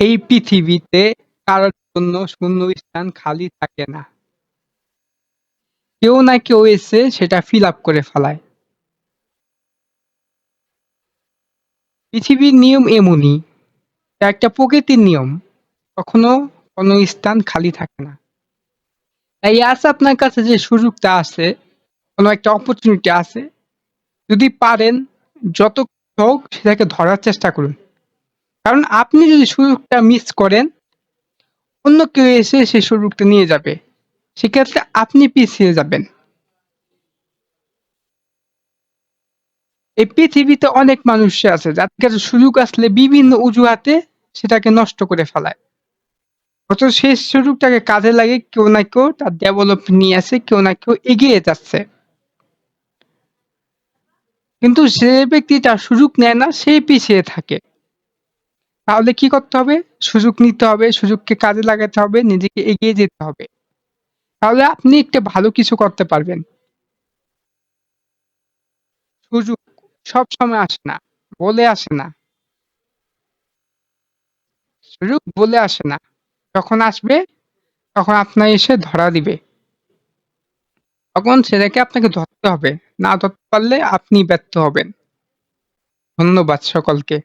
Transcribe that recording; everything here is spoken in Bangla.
এই পৃথিবীতে কারোর জন্য শূন্য স্থান খালি থাকে না। কেউ না কেউ এসে সেটা ফিল আপ করে ফেলায়। পৃথিবীর নিয়ম এমনই একটা প্রকৃতির নিয়ম, কখনো কোনো স্থান খালি থাকে না। তাই আজ আপনার কাছে যে সুযোগটা আছে, কোনো একটা অপরচুনিটি আছে, যদি পারেন, যত হোক সেটাকে ধরার চেষ্টা করুন। কারণ আপনি যদি সুযোগটা miss করেন, অন্য কেউ এসে সেই সুযোগটা নিয়ে যাবে। সেক্ষেত্রে আপনি পিছিয়ে যাবেন। এই পৃথিবীতে অনেক মানুষ আছে, যাদের কাছে সুযোগ আসলে বিভিন্ন অজুহাতে সেটাকে নষ্ট করে ফেলায়। অথচ সেই সুযোগটাকে কাজে লাগে কেউ না কেউ তার ডেভেলপ নিয়ে আসে, কেউ না কেউ এগিয়ে যাচ্ছে। কিন্তু যে ব্যক্তি তার সুযোগ নেয় না সেই পিছিয়ে থাকে। তাহলে কি করতে হবে? সুযোগ নিতে হবে, সুযোগকে কাজে লাগাতে হবে, নিজেকে এগিয়ে যেতে হবে। তাহলে আপনি একটা ভালো কিছু করতে পারবেন। সুযোগ সবসময় আসে না, বলে আসে না। সুযোগ বলে আসে না। যখন আসবে তখন আপনার এসে ধরা দিবে। তখন সেটাকে আপনাকে ধরতে হবে। না ধরতে পারলে আপনি ব্যর্থ হবেন। ধন্যবাদ সকলকে।